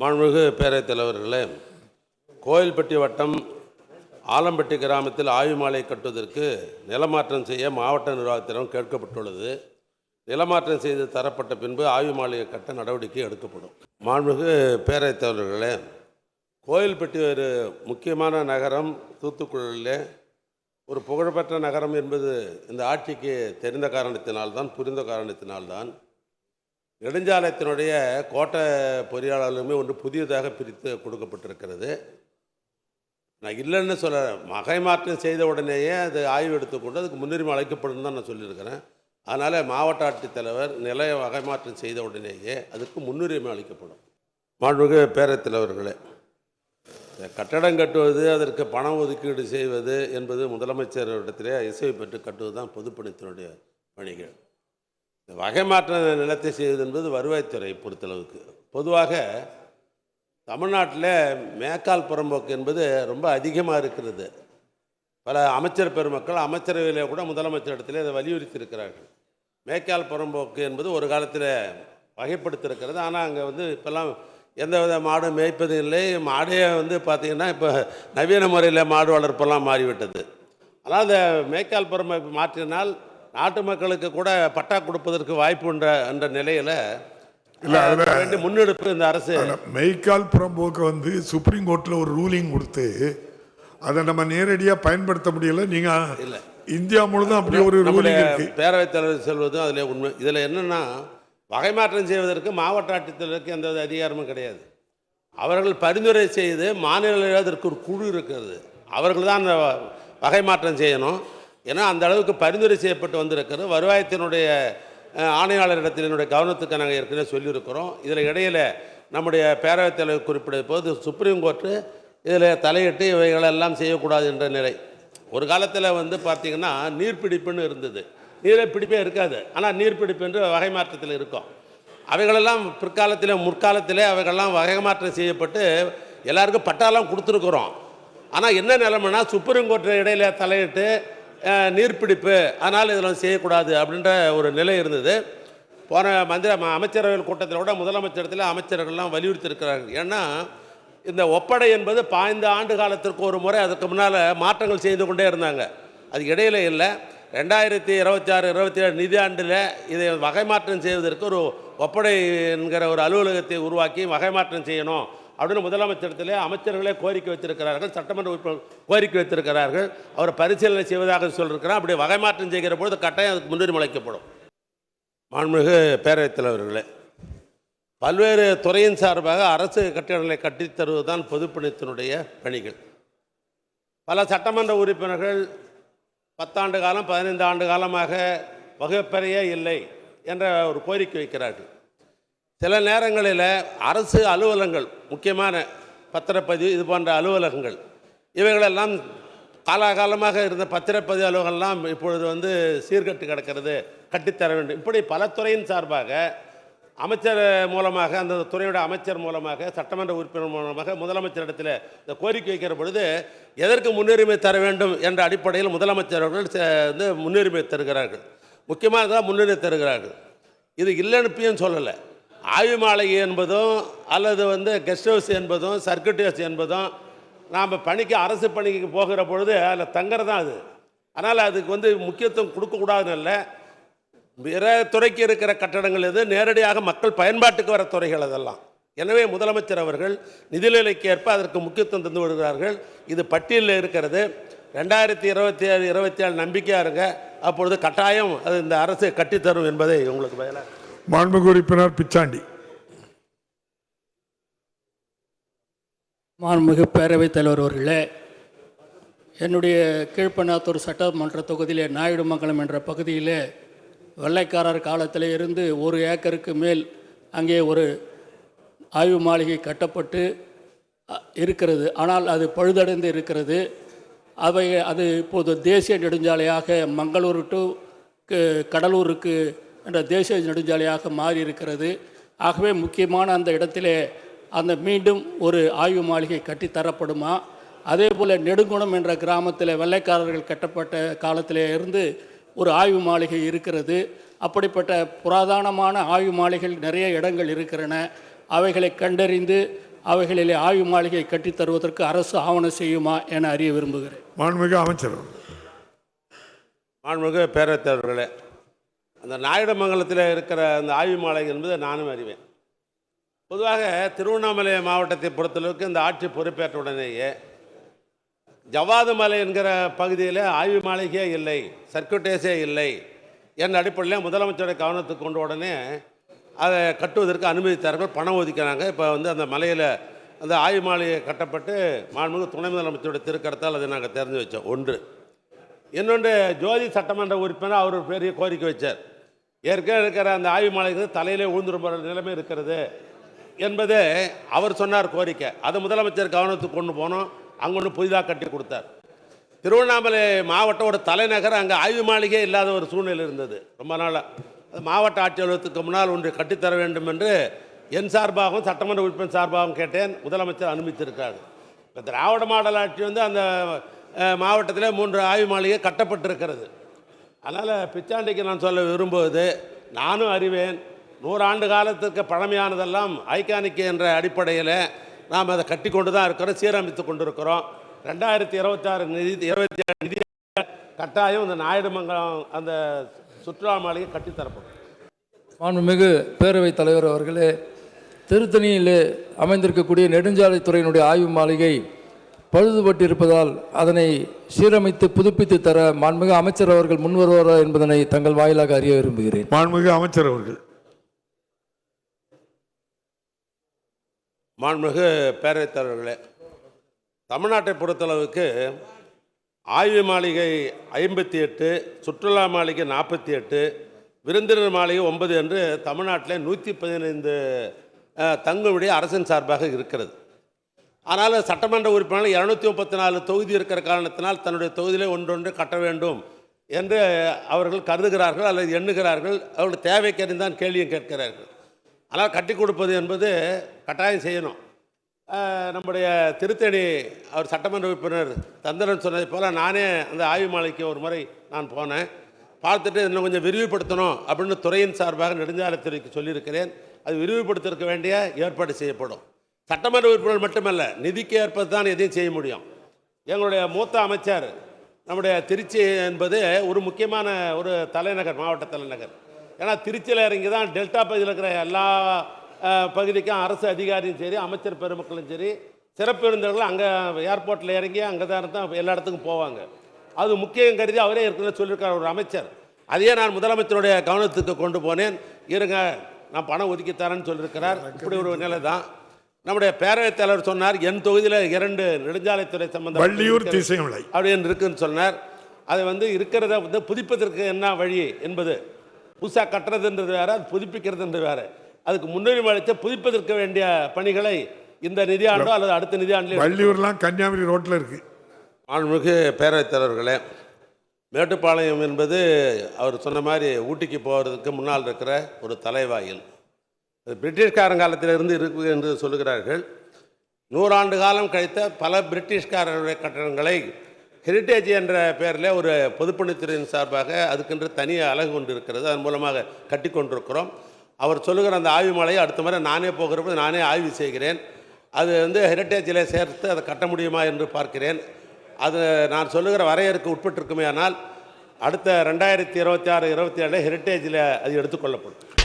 மாண்புமிகு பேரவைத் தலைவர்களே கோயில்பட்டி வட்டம் ஆலம்பட்டி கிராமத்தில் ஆய்வு மாலை கட்டுவதற்கு நிலமாற்றம் செய்ய மாவட்ட நிர்வாகத்திடம் கேட்கப்பட்டுள்ளது. நிலமாற்றம் செய்து தரப்பட்ட பின்பு ஆய்வு மாலையை கட்ட நடவடிக்கை எடுக்கப்படும். மாண்புமிகு பேரவைத் தலைவர்களே கோயில்பட்டி ஒரு முக்கியமான நகரம். தூத்துக்குடியிலே ஒரு புகழ்பெற்ற நகரம் என்பது இந்த ஆட்சிக்கு தெரிந்த காரணத்தினால்தான் புரிந்த காரணத்தினால்தான். நெடுஞ்சாலையத்தினுடைய கோட்டை பொறியாளர்களுமே ஒன்று புதியதாக பிரித்து கொடுக்கப்பட்டிருக்கிறது. நான் இல்லைன்னு சொல்ல மகை மாற்றம் செய்த உடனேயே அது ஆய்வு எடுத்துக்கொண்டு அதுக்கு முன்னுரிமை அளிக்கப்படும் தான் நான் சொல்லியிருக்கிறேன். அதனால் மாவட்ட ஆட்சித்தலைவர் நிலைய வகை மாற்றம் செய்த உடனேயே அதுக்கு முன்னுரிமை அளிக்கப்படும். மாண்புமிகு பேரத்தலைவர்களே கட்டடம் கட்டுவது அதற்கு பணம் ஒதுக்கீடு செய்வது என்பது முதலமைச்சர் இடத்திலே இசைவு பெற்று கட்டுவது தான் பொதுப்பணித்தினுடைய பணிகள். வகை மாற்ற நிலத்தை செய்வது என்பது வருவாய்த்துறை பொறுத்தளவுக்கு. பொதுவாக தமிழ்நாட்டில் மேக்கால் புறம்போக்கு என்பது ரொம்ப அதிகமாக இருக்கிறது. பல அமைச்சர் பெருமக்கள் அமைச்சரவையிலே கூட முதலமைச்சர் இடத்துல இதை வலியுறுத்தி இருக்கிறார்கள் மேக்கால் புறம்போக்கு என்பது ஒரு காலத்தில் வகைப்படுத்திருக்கிறது ஆனால் அங்கே வந்து இப்போல்லாம் எந்த வித மாடும் மேய்ப்பதும் இல்லை. மாடே வந்து பார்த்திங்கன்னா இப்போ நவீன முறையில் மாடு வளர்ப்பெல்லாம் மாறிவிட்டது. ஆனால் அந்த மேய்க்கால் புறம்போக்கு மாற்றினால் நாட்டு மக்களுக்கு கூட பட்டா கொடுப்பதற்கு வாய்ப்பு என்ற என்ற நிலையில் இல்ல, அதுல- முன்னெடுப்பு இந்த அரசு. மெய்க்கால் புறம்போக்கு வந்து சுப்ரீம் கோர்ட்ல ஒரு ரூலிங் கொடுத்து அதை நம்ம நேரடியா பயன்படுத்த முடியல. நீங்க இல்ல. இந்தியா முழுதும் அப்படி ஒரு ரூலிங் இருக்கு. பேரவைத் தலைவர் செல்வதும் அதில் உண்மை. இதில் என்னென்னா வகை மாற்றம் செய்வதற்கு மாவட்ட ஆட்சித்தலைவருக்கு எந்த அதிகாரமும் கிடையாது. அவர்கள் பரிந்துரை செய்து மாநில அதற்கு ஒரு குழு இருக்கிறது. அவர்கள் தான் அந்த வகை மாற்றம் செய்யணும். ஏன்னா அந்த அளவுக்கு பரிந்துரை செய்யப்பட்டு வந்திருக்கிறது. வருவாயத்தினுடைய ஆணையாளரிடத்தில் ஆணையாளரிடத்தினுடைய கவனத்துக்கு நாங்கள் ஏற்கனவே சொல்லியிருக்கிறோம். இதில் இடையில் நம்முடைய பேரவைத் தலைவர் குறிப்பிட்ட போது சுப்ரீம் கோர்ட்டு இதில் தலையிட்டு இவைகளெல்லாம் செய்யக்கூடாது என்ற நிலை. ஒரு காலத்தில் வந்து பார்த்திங்கன்னா நீர்பிடிப்புன்னு இருந்தது. நீர்ப்பிடிப்பே இருக்காது. ஆனால் நீர்பிடிப்பு என்று வகை மாற்றத்தில் இருக்கும். அவைகளெல்லாம் பிற்காலத்தில் முற்காலத்திலே அவைகளெல்லாம் வகை மாற்றம் செய்யப்பட்டு எல்லாருக்கும் பட்டாலாம் கொடுத்துருக்குறோம். ஆனால் என்ன நிலைமைனா சுப்ரீம் கோர்ட்டு இடையில தலையிட்டு நீர்ப்பிடிப்பு அதனால் இதெல்லாம் செய்யக்கூடாது அப்படின்ற ஒரு நிலை இருந்தது. போன மந்திர அமைச்சரவைகள் அமைச்சரவை கூட்டத்தில் கூட முதலமைச்சரத்தில் அமைச்சர்கள்லாம் வலியுறுத்தியிருக்கிறாங்க. ஏன்னா இந்த ஒப்படை என்பது பாய்ந்த ஆண்டு காலத்திற்கு ஒரு முறை அதுக்கு முன்னால் மாற்றங்கள் செய்து கொண்டே இருந்தாங்க. அது இடையில இல்லை. ரெண்டாயிரத்தி இருபத்தாறு இருபத்தி ஏழு நிதியாண்டில் இதை வகை மாற்றம் செய்வதற்கு ஒரு ஒப்படை என்கிற ஒரு அலுவலகத்தை உருவாக்கி வகை மாற்றம் செய்யணும். அப்படின்னு முதலமைச்சரிடத்திலே அமைச்சர்களே கோரிக்கை வைத்திருக்கிறார்கள் சட்டமன்ற உறுப்பினர் கோரிக்கை வைத்திருக்கிறார்கள். அவர் பரிசீலனை செய்வதாக சொல்லியிருக்கிறார். அப்படி வகை மாற்றம் செய்கிற பொழுது கட்டாயம் அதுக்கு முன்னுரிமை அளிக்கப்படும். மாண்புமிகு பேரவைத் தலைவர்களே பல்வேறு துறையின் சார்பாக அரசு கட்டிடங்களை கட்டித் தருவதுதான் பொதுப்பணித்தினுடைய பணிகள். பல சட்டமன்ற உறுப்பினர்கள் பத்தாண்டு காலம் பதினைந்து ஆண்டு காலமாக வகுப்பறையே இல்லை என்ற ஒரு கோரிக்கை வைக்கிறார்கள். சில நேரங்களில் அரசு அலுவலகங்கள் முக்கியமான பத்திரப்பதிவு இது போன்ற அலுவலகங்கள் இவைகளெல்லாம் காலாகாலமாக இருந்த பத்திரப்பதிவு அலுவலகம்லாம் இப்பொழுது வந்து சீர்கட்டு கிடக்கிறது கட்டித்தர வேண்டும். இப்படி பல துறையின் சார்பாக அமைச்சர் மூலமாக அந்த துறையோட அமைச்சர் மூலமாக சட்டமன்ற உறுப்பினர் மூலமாக முதலமைச்சரிடத்தில் இந்த கோரிக்கை வைக்கிற பொழுது எதற்கு முன்னுரிமை தர வேண்டும் என்ற அடிப்படையில் முதலமைச்சர் அவர்கள் வந்து முன்னுரிமை தருகிறார்கள். முக்கியமானதாக முன்னுரிமை தருகிறார்கள். இது இல்லைன்னு சொல்லலை. ஆய்வு மாளிகை என்பதும் அல்லது வந்து கெஸ்ட் ஹவுஸ் என்பதும் சர்க்கிட் ஹவுஸ் என்பதும் நாம் பணிக்கு அரசு பணிக்கு போகிற பொழுது அதில் தங்குறது தான் அது. அதனால் அதுக்கு வந்து முக்கியத்துவம் கொடுக்கக்கூடாதுன்னு இல்லை. பிற துறைக்கு இருக்கிற கட்டடங்கள் எது நேரடியாக மக்கள் பயன்பாட்டுக்கு வர துறைகள் அதெல்லாம். எனவே முதலமைச்சர் அவர்கள் நிதிநிலைக்கு ஏற்ப அதற்கு முக்கியத்துவம் தந்து வருகிறார்கள் இது பட்டியலில் இருக்கிறது. ரெண்டாயிரத்தி இருபத்தி ஏழு இருபத்தி ஏழு நம்பிக்கையாக இருங்க. அப்பொழுது கட்டாயம் அது இந்த அரசு கட்டித்தரும் என்பதை உங்களுக்கு பதிலாக மாண்புமிகு உறுப்பினர் பிச்சாண்டி. மாண்புமிகு பேரவைத் தலைவர் அவர்களே என்னுடைய கீழ்ப்பண்ணாத்தூர் சட்டமன்ற தொகுதியிலே நாயுடுமங்கலம் என்ற பகுதியிலே வெள்ளைக்காரர் காலத்தில் இருந்து ஒரு ஏக்கருக்கு மேல் அங்கே ஒரு ஆய்வு மாளிகை கட்டப்பட்டு இருக்கிறது. ஆனால் அது பழுதடைந்து இருக்கிறது. அவை அது இப்போது தேசிய நெடுஞ்சாலையாக மங்களூர் டு கடலூருக்கு என்ற தேசிய நெடுஞ்சாலையாக மாறி இருக்கிறது ஆகவே முக்கியமான அந்த இடத்திலே அந்த மீண்டும் ஒரு ஆய்வு மாளிகை கட்டித் தரப்படுமா? அதே போல் நெடுங்குணம் என்ற கிராமத்தில் வெள்ளைக்காரர்கள் கட்டப்பட்ட காலத்திலே இருந்து ஒரு ஆய்வு மாளிகை இருக்கிறது. அப்படிப்பட்ட புராதனமான ஆய்வு மாளிகைகள் நிறைய இடங்கள் இருக்கின்றன அவைகளை கண்டறிந்து அவைகளிலே ஆய்வு மாளிகை கட்டித் தருவதற்கு அரசு ஆவணம் செய்யுமா என அறிய விரும்புகிறேன். மாண்புமிகு அமைச்சர். மாண்புமிகு பேரவைத்தலைவர்களே அந்த நாயுடமங்கலத்தில் இருக்கிற அந்த ஆய்வு மாலை என்பதை நானும் அறிவேன். பொதுவாக திருவண்ணாமலை மாவட்டத்தை பொறுத்தளவுக்கு இந்த ஆட்சி பொறுப்பேற்ற உடனேயே ஜவாது மலை என்கிற பகுதியில் ஆய்வு மாளிகையே இல்லை சர்க்குட்டேஸே இல்லை என் அடிப்படையில் முதலமைச்சருடைய கவனத்துக்கு கொண்ட உடனே அதை கட்டுவதற்கு அனுமதித்தார்கள் பணம் ஒதுக்கினாங்க. இப்போ வந்து அந்த மலையில் அந்த ஆய்வு மாளிகை கட்டப்பட்டு மாண்புமிகு துணை முதலமைச்சருடைய திருக்கரத்தால் அதை நாங்கள் தெரிஞ்சு வச்சோம். ஒன்று. இன்னொன்று ஜோதி சட்டமன்ற உறுப்பினர் அவர் பெரிய கோரிக்கை வச்சார். ஏற்கனவே இருக்கிற அந்த ஆய்வு மாளிகை தலையிலே ஊழ்ந்துரும் போகிற நிலைமை இருக்கிறது என்பது அவர் சொன்னார் கோரிக்கை. அதை முதலமைச்சர் கவனத்துக்கு கொண்டு போனோம். அங்கே ஒன்று புதிதாக கட்டி கொடுத்தார். திருவண்ணாமலை மாவட்டம் ஒரு தலைநகர் அங்கே ஆய்வு மாளிகை இல்லாத ஒரு சூழ்நிலை இருந்தது. ரொம்ப நாளாக அது மாவட்ட ஆட்சி அலுவலகத்துக்கு முன்னால் ஒன்று கட்டித்தர வேண்டும் என்று என் சார்பாகவும் சட்டமன்ற உறுப்பினர் சார்பாகவும் கேட்டேன். முதலமைச்சர் அனுமதித்திருக்காரு இப்போ திராவிட மாடல் ஆட்சி வந்து அந்த மாவட்டத்தில் மூன்று ஆய்வு மாளிகை கட்டப்பட்டிருக்கிறது. அதனால் பிச்சாண்டிக்கு நான் சொல்ல விரும்புவது நானும் அறிவேன் நூறாண்டு காலத்திற்கு பழமையானதெல்லாம் ஐக்கானிக் என்ற அடிப்படையில் நாம் அதை கட்டி கொண்டு தான் இருக்கிறோம் சீரமைத்து கொண்டிருக்கிறோம். ரெண்டாயிரத்தி இருபத்தாறு நிதி இருபத்தி ஏழு நிதி கட்டாயம் இந்த நாயுடுமங்கலம் அந்த சுற்றுலா மாளிகை கட்டித்தரப்படும் மாண்புமிகு பேரவைத் தலைவர் அவர்களே திருத்தணியிலே அமைந்திருக்கக்கூடிய நெடுஞ்சாலைத்துறையினுடைய ஆய்வு மாளிகை பழுதுபட்டிருப்பதால் அதனை சீரமைத்து புதுப்பித்து தர மாண்புமிகு அமைச்சர் அவர்கள் முன்வருவாரா என்பதனை தங்கள் வாயிலாக அறிய விரும்புகிறேன். மாண்புமிகு அமைச்சர் அவர்கள். மாண்புமிகு பேரவைத் தலைவர்களே தமிழ்நாட்டை பொறுத்தளவுக்கு ஆய்வு மாளிகை ஐம்பத்தி எட்டு சுற்றுலா மாளிகை நாற்பத்தி எட்டு விருந்தினர் மாளிகை ஒன்பது என்று தமிழ்நாட்டில் நூற்றி பதினைந்து தங்குமிடைய அரசின் சார்பாக இருக்கிறது. ஆனால் சட்டமன்ற உறுப்பினர்கள் இரநூத்தி முப்பத்தி நாலு தொகுதி இருக்கிற காரணத்தினால் தன்னுடைய தொகுதியிலே ஒன்றொன்று கட்ட வேண்டும் என்று அவர்கள் கருதுகிறார்கள் அல்லது எண்ணுகிறார்கள். அவர்கள் தேவைக்கறிந்தான் கேள்வியும் கேட்கிறார்கள். ஆனால் கட்டி கொடுப்பது என்பது கட்டாயம் செய்யணும். நம்முடைய திருத்தணி அவர் சட்டமன்ற உறுப்பினர் தந்திரன் சொன்னதை போல் நானே அந்த ஆய்வு மாலைக்கு ஒரு முறை நான் போனேன். பார்த்துட்டு இன்னும் கொஞ்சம் விரிவுபடுத்தணும் அப்படின்னு துறையின் சார்பாக நெடுஞ்சாலைத்துறைக்கு சொல்லியிருக்கிறேன். அது விரிவுபடுத்திருக்க வேண்டிய ஏற்பாடு செய்யப்படும். சட்டமன்ற உறுப்பினர் மட்டுமல்ல நிதிக்கு ஏற்பது தான் எதையும் செய்ய முடியும். எங்களுடைய மூத்த அமைச்சர் நம்முடைய திருச்சி என்பது ஒரு முக்கியமான ஒரு தலைநகர் மாவட்ட தலைநகர். ஏன்னா திருச்சியில் இறங்கி தான் டெல்டா பகுதியில் இருக்கிற எல்லா பகுதிக்கும் அரசு அதிகாரியும் சரி அமைச்சர் பெருமக்களும் சரி சிறப்பு இருந்தவர்கள் அங்கே ஏர்போர்ட்டில் இறங்கி அங்கே தான் தான் எல்லா இடத்துக்கும் போவாங்க. அது முக்கியம் கருதி அவரே ஏற்கனவே சொல்லியிருக்கார் ஒரு அமைச்சர். அதையே நான் முதலமைச்சருடைய கவனத்துக்கு கொண்டு போனேன். இருங்க நான் பணம் ஒதுக்கி தரேன்னு சொல்லியிருக்கிறார். இப்படி ஒரு நிலை தான் நம்முடைய பேரவைத் தலைவர் சொன்னார் என் தொகுதியில் இரண்டு நெடுஞ்சாலைத்துறை சம்பந்த வள்ளியூர் திசைமலை அப்படின்னு இருக்குன்னு சொன்னார். அது வந்து இருக்கிறத வந்து புதுப்பிப்பதற்கு என்ன வழி என்பது புதுசாக கட்டுறதுன்றது வேற அது புதுப்பிக்கிறதுன்றது வேற. அதுக்கு முன்னுரிமை அளித்து புதுப்பிப்பதற்கு வேண்டிய பணிகளை இந்த நிதியாண்டோ அல்லது அடுத்த நிதியாண்டிலோ வள்ளியூர்லாம் கன்னியாகுமரி ரோட்டில் இருக்குது ஆண்மிகு பேரவைத் தலைவர்களே மேட்டுப்பாளையம் என்பது அவர் சொன்ன மாதிரி ஊட்டிக்கு போகிறதுக்கு முன்னால் இருக்கிற ஒரு தலைவாயில். பிரிட்டிஷ்காரங்காலத்திலிருந்து இருக்கு என்று சொல்லுகிறார்கள். நூறாண்டு காலம் கழித்த பல பிரிட்டிஷ்காரருடைய கட்டடங்களை ஹெரிட்டேஜ் என்ற பெயரில் ஒரு பொதுப்பணித்துறையின் சார்பாக அதுக்கென்று தனி அழகு கொண்டு இருக்கிறது. அதன் மூலமாக கட்டி கொண்டிருக்கிறோம். அவர் சொல்லுகிற அந்த ஆய்வு மலையை அடுத்த முறை நானே போகிறப்ப நானே ஆய்வு செய்கிறேன். அது வந்து ஹெரிட்டேஜில் சேர்த்து அதை கட்ட முடியுமா என்று பார்க்கிறேன். அது நான் சொல்லுகிற வரையறுக்கு உட்பட்டிருக்குமே ஆனால் அடுத்த ரெண்டாயிரத்தி இருபத்தி ஆறு இருபத்தி ஏழில் ஹெரிட்டேஜில் அது எடுத்துக்கொள்ளப்படும்